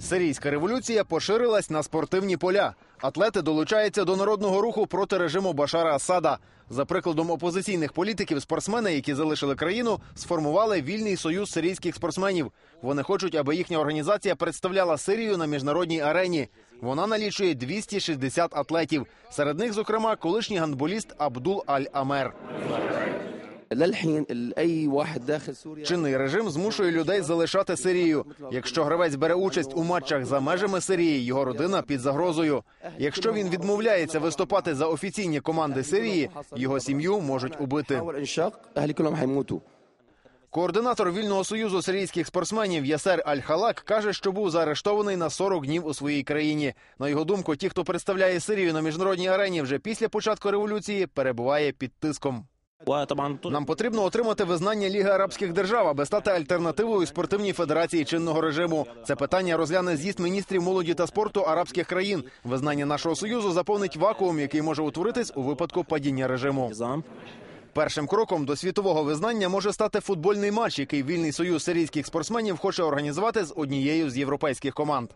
Сирійська революція поширилась на спортивні поля. Атлети долучаються до народного руху проти режиму Башара Асада. За прикладом опозиційних політиків, спортсмени, які залишили країну, сформували вільний союз сирійських спортсменів. Вони хочуть, аби їхня організація представляла Сирію на міжнародній арені. Вона налічує 260 атлетів. Серед них, зокрема, колишній гандболіст Абдул Аль Амер. Чинний режим змушує людей залишати Сирію. Якщо гравець бере участь у матчах за межами Сирії, його родина під загрозою. Якщо він відмовляється виступати за офіційні команди Сирії, його сім'ю можуть убити. Координатор вільного союзу сирійських спортсменів Ясер Аль-Халак каже, що був заарештований на 40 днів у своїй країні. На його думку, ті, хто представляє Сирію на міжнародній арені вже після початку революції, перебуває під тиском. Нам потрібно отримати визнання Ліги Арабських Держав, аби стати альтернативою спортивній федерації чинного режиму. Це питання розгляне з'їзд міністрів молоді та спорту арабських країн. Визнання нашого союзу заповнить вакуум, який може утворитись у випадку падіння режиму. Першим кроком до світового визнання може стати футбольний матч, який вільний союз сирійських спортсменів хоче організувати з однією з європейських команд.